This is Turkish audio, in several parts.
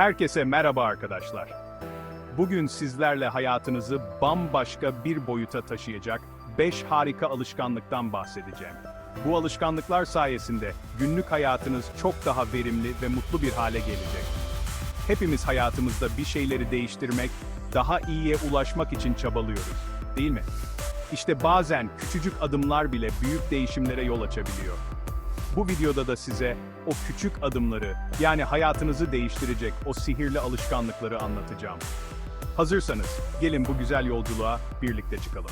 Herkese merhaba arkadaşlar. Bugün sizlerle hayatınızı bambaşka bir boyuta taşıyacak 5 harika alışkanlıktan bahsedeceğim. Bu alışkanlıklar sayesinde günlük hayatınız çok daha verimli ve mutlu bir hale gelecek. Hepimiz hayatımızda bir şeyleri değiştirmek, daha iyiye ulaşmak için çabalıyoruz, değil mi? İşte bazen küçücük adımlar bile büyük değişimlere yol açabiliyor. Bu videoda da size o küçük adımları, yani hayatınızı değiştirecek o sihirli alışkanlıkları anlatacağım. Hazırsanız, gelin bu güzel yolculuğa birlikte çıkalım.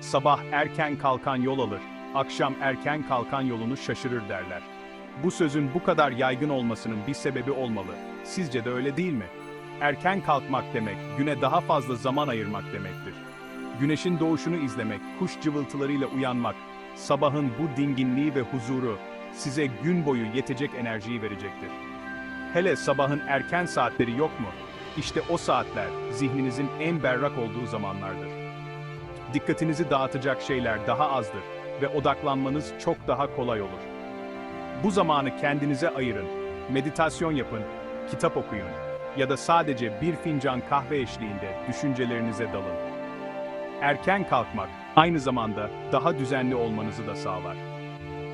Sabah erken kalkan yol alır, akşam erken kalkan yolunu şaşırır derler. Bu sözün bu kadar yaygın olmasının bir sebebi olmalı. Sizce de öyle değil mi? Erken kalkmak demek, güne daha fazla zaman ayırmak demektir. Güneşin doğuşunu izlemek, kuş cıvıltılarıyla uyanmak, sabahın bu dinginliği ve huzuru size gün boyu yetecek enerjiyi verecektir. Hele sabahın erken saatleri yok mu? İşte o saatler zihninizin en berrak olduğu zamanlardır. Dikkatinizi dağıtacak şeyler daha azdır ve odaklanmanız çok daha kolay olur. Bu zamanı kendinize ayırın, meditasyon yapın, kitap okuyun ya da sadece bir fincan kahve eşliğinde düşüncelerinize dalın. Erken kalkmak aynı zamanda daha düzenli olmanızı da sağlar.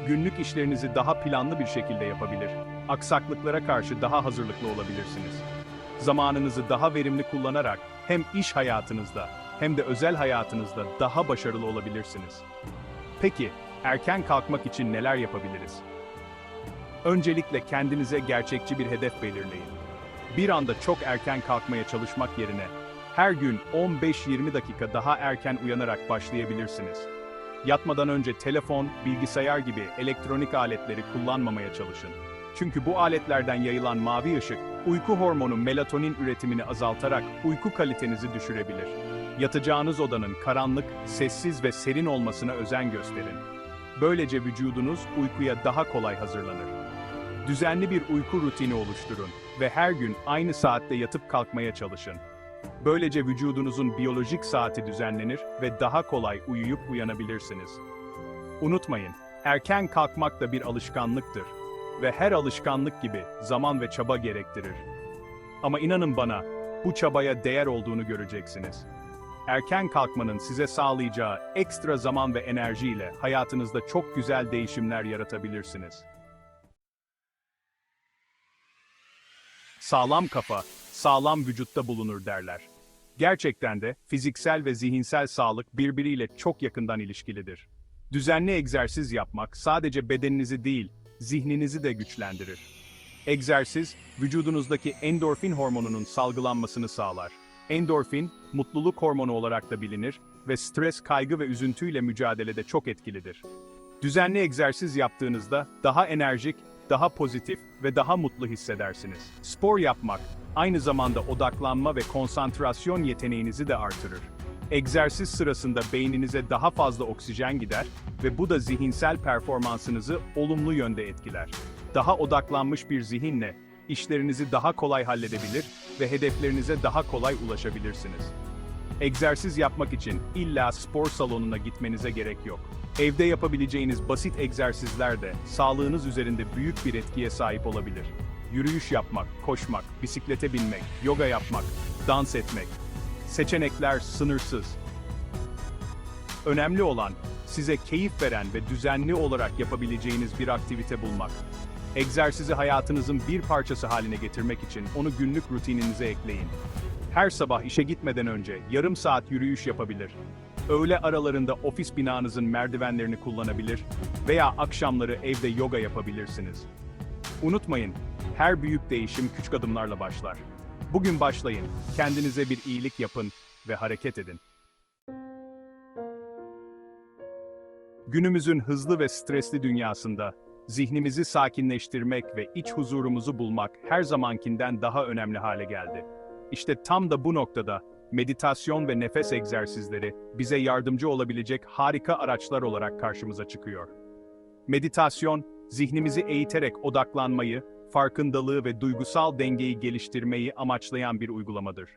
Günlük işlerinizi daha planlı bir şekilde yapabilir, aksaklıklara karşı daha hazırlıklı olabilirsiniz. Zamanınızı daha verimli kullanarak hem iş hayatınızda hem de özel hayatınızda daha başarılı olabilirsiniz. Peki, erken kalkmak için neler yapabiliriz? Öncelikle kendinize gerçekçi bir hedef belirleyin. Bir anda çok erken kalkmaya çalışmak yerine her gün 15-20 dakika daha erken uyanarak başlayabilirsiniz. Yatmadan önce telefon, bilgisayar gibi elektronik aletleri kullanmamaya çalışın. Çünkü bu aletlerden yayılan mavi ışık, uyku hormonu melatonin üretimini azaltarak uyku kalitenizi düşürebilir. Yatacağınız odanın karanlık, sessiz ve serin olmasına özen gösterin. Böylece vücudunuz uykuya daha kolay hazırlanır. Düzenli bir uyku rutini oluşturun ve her gün aynı saatte yatıp kalkmaya çalışın. Böylece vücudunuzun biyolojik saati düzenlenir ve daha kolay uyuyup uyanabilirsiniz. Unutmayın, erken kalkmak da bir alışkanlıktır ve her alışkanlık gibi zaman ve çaba gerektirir. Ama inanın bana, bu çabaya değer olduğunu göreceksiniz. Erken kalkmanın size sağlayacağı ekstra zaman ve enerjiyle hayatınızda çok güzel değişimler yaratabilirsiniz. Sağlam kafa, sağlam vücutta bulunur derler. Gerçekten de fiziksel ve zihinsel sağlık birbiriyle çok yakından ilişkilidir. Düzenli egzersiz yapmak sadece bedeninizi değil, zihninizi de güçlendirir. Egzersiz, vücudunuzdaki endorfin hormonunun salgılanmasını sağlar. Endorfin, mutluluk hormonu olarak da bilinir ve stres, kaygı ve üzüntüyle mücadelede çok etkilidir. Düzenli egzersiz yaptığınızda daha enerjik, daha pozitif ve daha mutlu hissedersiniz. Spor yapmak aynı zamanda odaklanma ve konsantrasyon yeteneğinizi de artırır. Egzersiz sırasında beyninize daha fazla oksijen gider ve bu da zihinsel performansınızı olumlu yönde etkiler. Daha odaklanmış bir zihinle işlerinizi daha kolay halledebilir ve hedeflerinize daha kolay ulaşabilirsiniz. Egzersiz yapmak için illa spor salonuna gitmenize gerek yok. Evde yapabileceğiniz basit egzersizler de sağlığınız üzerinde büyük bir etkiye sahip olabilir. Yürüyüş yapmak, koşmak, bisiklete binmek, yoga yapmak, dans etmek. Seçenekler sınırsız. Önemli olan size keyif veren ve düzenli olarak yapabileceğiniz bir aktivite bulmak. Egzersizi hayatınızın bir parçası haline getirmek için onu günlük rutininize ekleyin. Her sabah işe gitmeden önce yarım saat yürüyüş yapabilir. Öğle aralarında ofis binanızın merdivenlerini kullanabilir veya akşamları evde yoga yapabilirsiniz. Unutmayın, her büyük değişim küçük adımlarla başlar. Bugün başlayın, kendinize bir iyilik yapın ve hareket edin. Günümüzün hızlı ve stresli dünyasında zihnimizi sakinleştirmek ve iç huzurumuzu bulmak her zamankinden daha önemli hale geldi. İşte tam da bu noktada meditasyon ve nefes egzersizleri bize yardımcı olabilecek harika araçlar olarak karşımıza çıkıyor. Meditasyon, zihnimizi eğiterek odaklanmayı, farkındalığı ve duygusal dengeyi geliştirmeyi amaçlayan bir uygulamadır.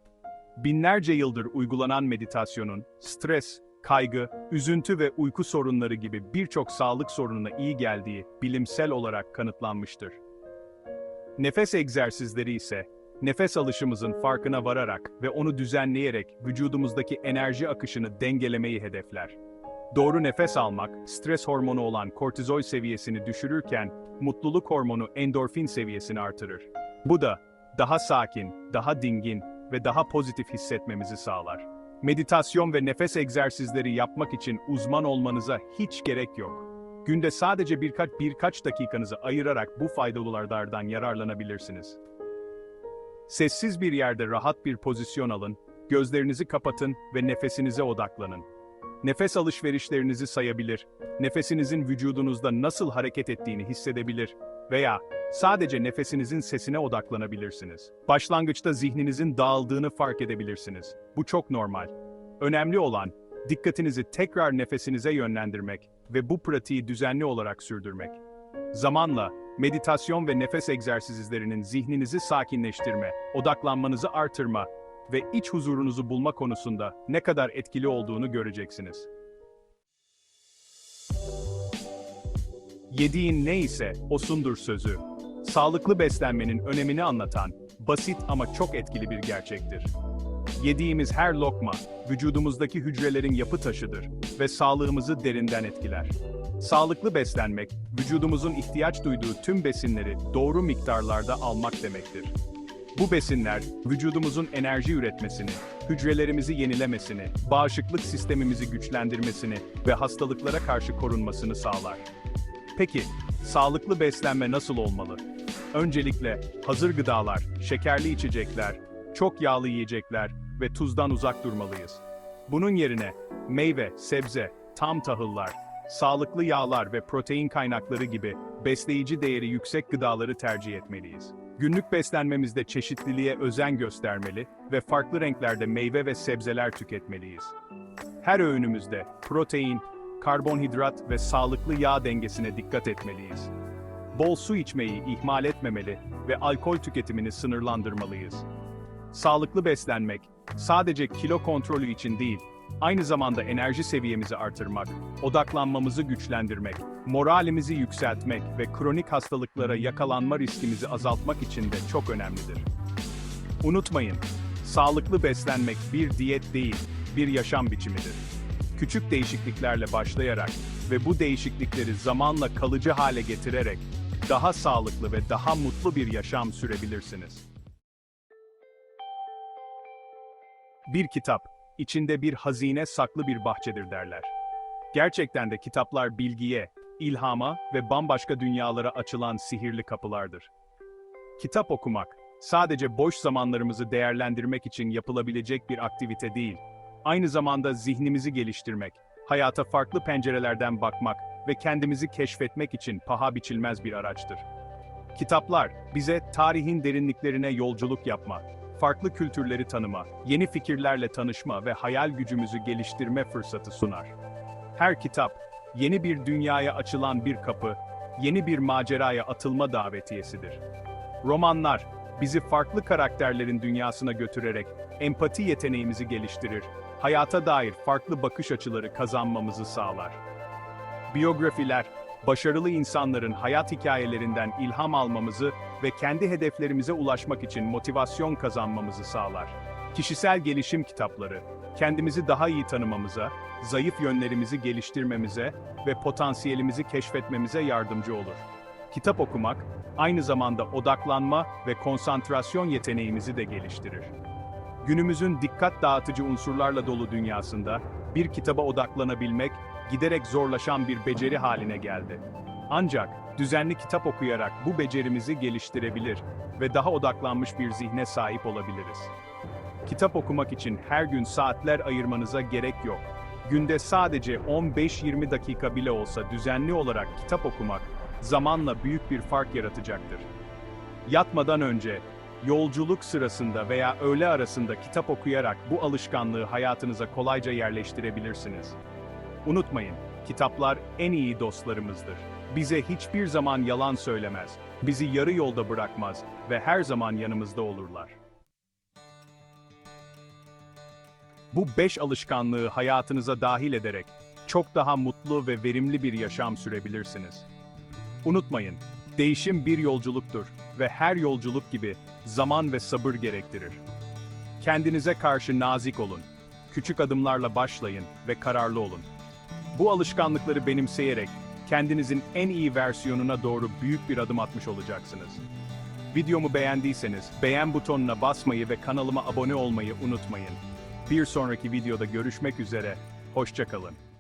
Binlerce yıldır uygulanan meditasyonun, stres, kaygı, üzüntü ve uyku sorunları gibi birçok sağlık sorununa iyi geldiği bilimsel olarak kanıtlanmıştır. Nefes egzersizleri ise, nefes alışımızın farkına vararak ve onu düzenleyerek vücudumuzdaki enerji akışını dengelemeyi hedefler. Doğru nefes almak, stres hormonu olan kortizol seviyesini düşürürken, mutluluk hormonu endorfin seviyesini artırır. Bu da, daha sakin, daha dingin ve daha pozitif hissetmemizi sağlar. Meditasyon ve nefes egzersizleri yapmak için uzman olmanıza hiç gerek yok. Günde sadece birkaç birkaç dakikanızı ayırarak bu faydalılardan yararlanabilirsiniz. Sessiz bir yerde rahat bir pozisyon alın, gözlerinizi kapatın ve nefesinize odaklanın. Nefes alışverişlerinizi sayabilir, nefesinizin vücudunuzda nasıl hareket ettiğini hissedebilir veya sadece nefesinizin sesine odaklanabilirsiniz. Başlangıçta zihninizin dağıldığını fark edebilirsiniz. Bu çok normal. Önemli olan, dikkatinizi tekrar nefesinize yönlendirmek ve bu pratiği düzenli olarak sürdürmek. Zamanla, meditasyon ve nefes egzersizlerinin zihninizi sakinleştirme, odaklanmanızı artırma ve iç huzurunuzu bulma konusunda ne kadar etkili olduğunu göreceksiniz. Yediğin ne ise osundur sözü. Sağlıklı beslenmenin önemini anlatan, basit ama çok etkili bir gerçektir. Yediğimiz her lokma, vücudumuzdaki hücrelerin yapı taşıdır ve sağlığımızı derinden etkiler. Sağlıklı beslenmek, vücudumuzun ihtiyaç duyduğu tüm besinleri doğru miktarlarda almak demektir. Bu besinler, vücudumuzun enerji üretmesini, hücrelerimizi yenilemesini, bağışıklık sistemimizi güçlendirmesini ve hastalıklara karşı korunmasını sağlar. Peki, sağlıklı beslenme nasıl olmalı? Öncelikle, hazır gıdalar, şekerli içecekler, çok yağlı yiyecekler ve tuzdan uzak durmalıyız. Bunun yerine, meyve, sebze, tam tahıllar, sağlıklı yağlar ve protein kaynakları gibi besleyici değeri yüksek gıdaları tercih etmeliyiz. Günlük beslenmemizde çeşitliliğe özen göstermeli ve farklı renklerde meyve ve sebzeler tüketmeliyiz. Her öğünümüzde protein, karbonhidrat ve sağlıklı yağ dengesine dikkat etmeliyiz. Bol su içmeyi ihmal etmemeli ve alkol tüketimini sınırlandırmalıyız. Sağlıklı beslenmek, sadece kilo kontrolü için değil, aynı zamanda enerji seviyemizi artırmak, odaklanmamızı güçlendirmek, moralimizi yükseltmek ve kronik hastalıklara yakalanma riskimizi azaltmak için de çok önemlidir. Unutmayın, sağlıklı beslenmek bir diyet değil, bir yaşam biçimidir. Küçük değişikliklerle başlayarak ve bu değişiklikleri zamanla kalıcı hale getirerek daha sağlıklı ve daha mutlu bir yaşam sürebilirsiniz. Bir kitap, içinde bir hazine saklı bir bahçedir derler. Gerçekten de kitaplar bilgiye, ilhama ve bambaşka dünyalara açılan sihirli kapılardır. Kitap okumak, sadece boş zamanlarımızı değerlendirmek için yapılabilecek bir aktivite değil, aynı zamanda zihnimizi geliştirmek, hayata farklı pencerelerden bakmak ve kendimizi keşfetmek için paha biçilmez bir araçtır. Kitaplar, bize tarihin derinliklerine yolculuk yapma, farklı kültürleri tanıma, yeni fikirlerle tanışma ve hayal gücümüzü geliştirme fırsatı sunar. Her kitap, yeni bir dünyaya açılan bir kapı, yeni bir maceraya atılma davetiyesidir. Romanlar, bizi farklı karakterlerin dünyasına götürerek empati yeteneğimizi geliştirir, hayata dair farklı bakış açıları kazanmamızı sağlar. Biyografiler, başarılı insanların hayat hikayelerinden ilham almamızı ve kendi hedeflerimize ulaşmak için motivasyon kazanmamızı sağlar. Kişisel gelişim kitapları, kendimizi daha iyi tanımamıza, zayıf yönlerimizi geliştirmemize ve potansiyelimizi keşfetmemize yardımcı olur. Kitap okumak, aynı zamanda odaklanma ve konsantrasyon yeteneğimizi de geliştirir. Günümüzün dikkat dağıtıcı unsurlarla dolu dünyasında, bir kitaba odaklanabilmek, giderek zorlaşan bir beceri haline geldi. Ancak, düzenli kitap okuyarak bu becerimizi geliştirebilir ve daha odaklanmış bir zihne sahip olabiliriz. Kitap okumak için her gün saatler ayırmanıza gerek yok. Günde sadece 15-20 dakika bile olsa düzenli olarak kitap okumak, zamanla büyük bir fark yaratacaktır. Yatmadan önce, yolculuk sırasında veya öğle arasında kitap okuyarak bu alışkanlığı hayatınıza kolayca yerleştirebilirsiniz. Unutmayın, kitaplar en iyi dostlarımızdır. Bize hiçbir zaman yalan söylemez, bizi yarı yolda bırakmaz ve her zaman yanımızda olurlar. Bu 5 alışkanlığı hayatınıza dahil ederek çok daha mutlu ve verimli bir yaşam sürebilirsiniz. Unutmayın, değişim bir yolculuktur ve her yolculuk gibi zaman ve sabır gerektirir. Kendinize karşı nazik olun. Küçük adımlarla başlayın ve kararlı olun. Bu alışkanlıkları benimseyerek kendinizin en iyi versiyonuna doğru büyük bir adım atmış olacaksınız. Videomu beğendiyseniz beğen butonuna basmayı ve kanalıma abone olmayı unutmayın. Bir sonraki videoda görüşmek üzere, hoşçakalın.